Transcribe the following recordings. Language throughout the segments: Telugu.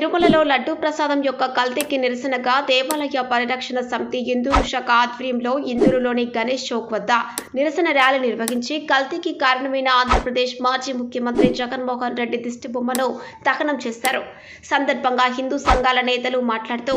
తిరుమలలో లడ్డూ ప్రసాదం యొక్క కల్తీకి నిరసనగా దేవాలయ పరిరక్షణ సమితి ఇందూరు శాఖ ఆధ్వర్యంలో ఇందూరులోని గణేష్ చౌక్ వద్ద నిరసన ర్యాలీ నిర్వహించి కల్తీకి కారణమైన ఆంధ్రప్రదేశ్ మాజీ ముఖ్యమంత్రి జగన్మోహన్ రెడ్డి దిష్టి బొమ్మను దహనం చేశారు. సందర్భంగా హిందూ సంఘాల నేతలు మాట్లాడుతూ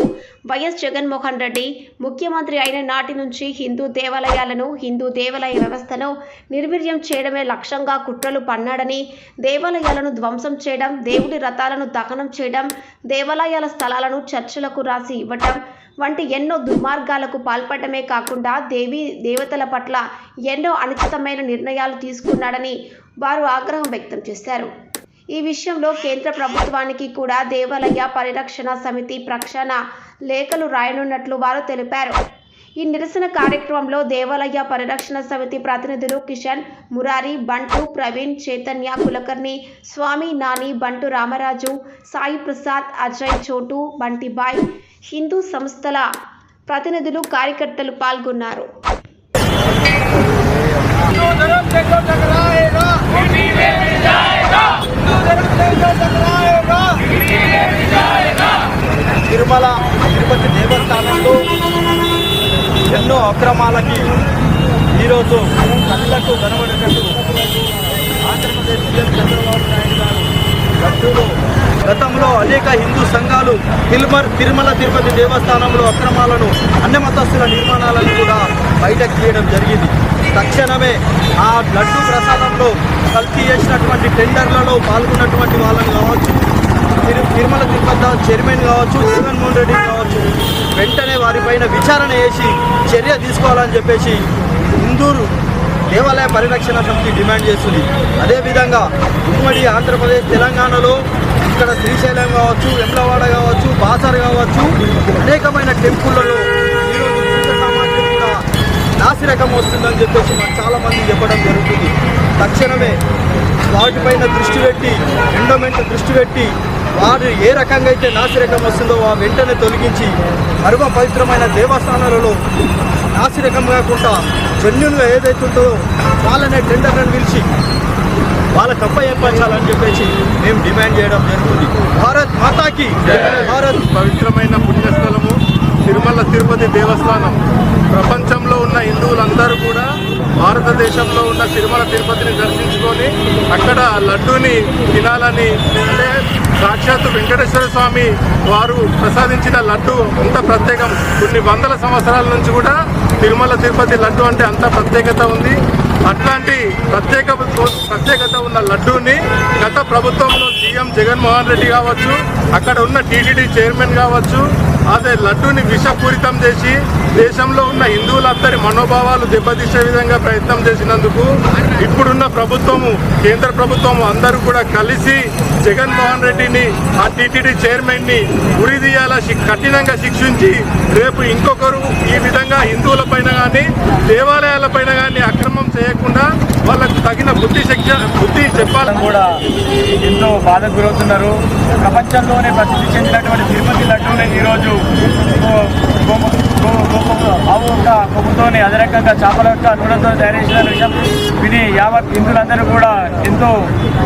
వైఎస్ జగన్మోహన్ రెడ్డి ముఖ్యమంత్రి అయిన నాటి నుంచి హిందూ దేవాలయాలను హిందూ దేవాలయ వ్యవస్థను నిర్వీర్యం చేయడమే లక్ష్యంగా కుట్రలు పన్నాడని దేవాలయాలను ధ్వంసం చేయడం దేవుడి రథాలను దహనం చేయడం దేవాలయాల స్థలాలను చర్చలకు రాసి ఇవ్వటం వంటి ఎన్నో దుర్మార్గాలకు పాల్పడమే కాకుండా దేవి దేవతల పట్ల ఎన్నో అనుచితమైన నిర్ణయాలు తీసుకున్నాడని వారు ఆగ్రహం వ్యక్తం చేశారు. ఈ విషయంలో కేంద్ర ప్రభుత్వానికి కూడా దేవాలయ పరిరక్షణ సమితి ప్రక్షాళన లేఖలు రాయనున్నట్లు వారు తెలిపారు. ఈ నిరసన కార్యక్రమంలో దేవాలయ పరిరక్షణ సమితి ప్రతినిధులు కిషన్ మురారి బంటు ప్రవీణ్ చైతన్య కులకర్ణి స్వామి నాని బంటు రామరాజు సాయి ప్రసాద్ అజయ్ చోటు బంటిబాయ్ హిందూ సంస్థల ప్రతినిధులు కార్యకర్తలు పాల్గొన్నారు. తిరుమల తిరుపతి దేవస్థానం ఎన్నో అక్రమాలకి ఈరోజు కళ్ళకు కనబడేటట్టు ఆంధ్రప్రదేశ్ సీఎం చంద్రబాబు నాయుడు గారు లడ్డూలో గతంలో అనేక హిందూ సంఘాలు తిరుమల తిరుమల తిరుపతి దేవస్థానంలో అక్రమాలను అన్ని మతస్థుల నిర్మాణాలను కూడా బయటకు తీయడం జరిగింది. తక్షణమే ఆ లడ్డు ప్రసాదంలో కల్తీ చేసినటువంటి టెండర్లలో పాల్గొన్నటువంటి వాళ్ళని కావచ్చు తిరుమల తిరుపతి చైర్మన్ కావచ్చు జగన్మోహన్ రెడ్డి కావచ్చు వెంటనే వారిపైన విచారణ చేసి చర్య తీసుకోవాలని చెప్పేసి ఇందూరు దేవాలయ పరిరక్షణ సమితి డిమాండ్ చేస్తుంది. అదేవిధంగా ఉమ్మడి ఆంధ్రప్రదేశ్ తెలంగాణలో ఇక్కడ శ్రీశైలం కావచ్చు వెమ్లవాడ కావచ్చు బాసర్ కావచ్చు అనేకమైన టెంపుల్లలో ఈరోజు పూజ సామాగ్రి కూడా నాసిరకం వస్తుందని చెప్పేసి మాకు చాలామంది చెప్పడం జరుగుతుంది. తక్షణమే వాటిపైన దృష్టి పెట్టి ఎండోమెంట్ దృష్టి పెట్టి వారు ఏ రకంగా అయితే నాసిరకం వస్తుందో ఆ వెంటనే తొలగించి పరమ పవిత్రమైన దేవస్థానాలలో నాసిరకం కాకుండా జన్యున్గా ఏదైతే ఉంటుందో వాళ్ళనే టెండర్లను పిలిచి వాళ్ళకి అప్ప ఏర్పరచాలని చెప్పేసి మేము డిమాండ్ చేయడం జరుగుతుంది. భారత్ మాతాకి భారత్. పవిత్రమైన పుణ్యస్థలము తిరుమల తిరుపతి దేవస్థానం. ప్రపంచంలో ఉన్న హిందువులందరూ కూడా భారతదేశంలో ఉన్న తిరుమల తిరుపతిని దర్శించుకొని అక్కడ లడ్డూని తినాలని అంటే సాక్షాత్తు వెంకటేశ్వర స్వామి వారు ప్రసాదించిన లడ్డు అంత ప్రత్యేకం. కొన్ని వందల సంవత్సరాల నుంచి కూడా తిరుమల తిరుపతి లడ్డు అంటే అంత ప్రత్యేకత ఉంది. అట్లాంటి ప్రత్యేక ప్రత్యేకత ఉన్న లడ్డూని ప్రభుత్వంలో సీఎం జగన్మోహన్ రెడ్డి కావచ్చు అక్కడ ఉన్న టీటీడీ చైర్మన్ కావచ్చు అదే లడ్డూని విషపూరితం చేసి దేశంలో ఉన్న హిందువులందరి మనోభావాలు దెబ్బతీసే విధంగా ప్రయత్నం చేసినందుకు ఇప్పుడున్న ప్రభుత్వము కేంద్ర ప్రభుత్వము అందరూ కూడా కలిసి జగన్మోహన్ రెడ్డిని ఆ టీటీడీ చైర్మన్ని ఉరిదీయాల కఠినంగా శిక్షించి రేపు ఇంకొకరు ఈ విధంగా హిందువుల పైన కానీ దేవాలయాల పైన కానీ అక్రమం చేయకుండా వాళ్ళకు తగిన బుద్ధి శక్తి బుద్ధి చెప్పాలని కూడా ఎంతో బాధకు గురవుతున్నారు. ప్రపంచంలోనే ప్రసిద్ధి చెందినటువంటి తిరుపతి లడ్డూని ఈరోజు ఆవు యొక్క కొమ్ముతోని అదే రకంగా చేపల యొక్క నూనెతో తయారు చేసిన విషయం విని యావత్ హిందువులందరూ కూడా ఎంతో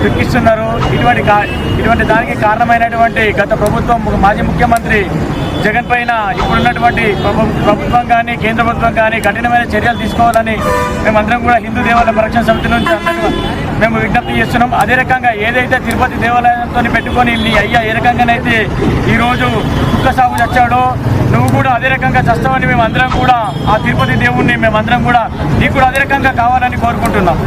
దుఃఖిస్తున్నారు. ఇటువంటి కా- ఇటువంటి దానికి కారణమైనటువంటి గత ప్రభుత్వం మాజీ ముఖ్యమంత్రి జగన్ పైన ఇప్పుడున్నటువంటి ప్రభు- ప్రభుత్వం కానీ కేంద్ర ప్రభుత్వం కానీ కఠినమైన చర్యలు తీసుకోవాలని మేమందరం కూడా హిందూ దేవాలయ పరిరక్షణ సమితి నుంచి మేము విజ్ఞప్తి చేస్తున్నాం. అదే రకంగా ఏదైతే తిరుపతి దేవాలయంతో పెట్టుకొని నీ అయ్యా ఏ రకంగానైతే ఈరోజు కుక్క సాగు చచ్చాడో నువ్వు కూడా అదే రకంగా చస్తావని మేము అందరం కూడా ఆ తిరుపతి దేవుణ్ణి మేమందరం కూడా నీకు కూడా అదే రకంగా కావాలని కోరుకుంటున్నాం.